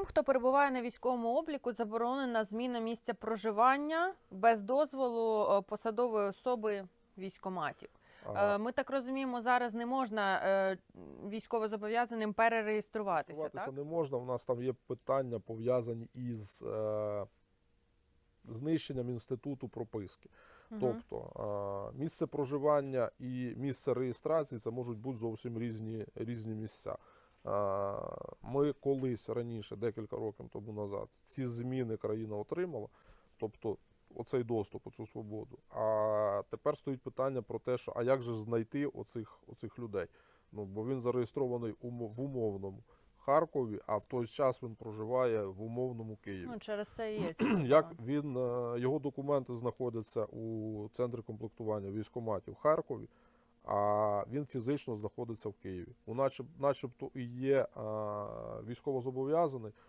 тим, хто перебуває на військовому обліку, заборонена зміна місця проживання без дозволу е, посадової особи військоматів. А, Е, Ми так розуміємо, зараз не можна е, військовозобов'язаним перереєструватися, так? не можна. У нас там є питання пов'язані із е, знищенням інституту прописки. Мгм. Тобто е, місце проживання і місце реєстрації це можуть бути зовсім різні, різні місця. Ми колись раніше, декілька років тому назад, ці зміни країна отримала, тобто оцей доступ, оцю свободу. А тепер стоїть питання про те, що а як же знайти оцих, оцих людей? Ну, бо він зареєстрований в умовному Харкові, а в той час він проживає в умовному Києві. Ну, через це і є. Як він е, його документи знаходяться у центрі комплектування військкоматів в Харкові, а він фізично знаходиться в Києві. У начеб, начебто і є військовозобов'язаний,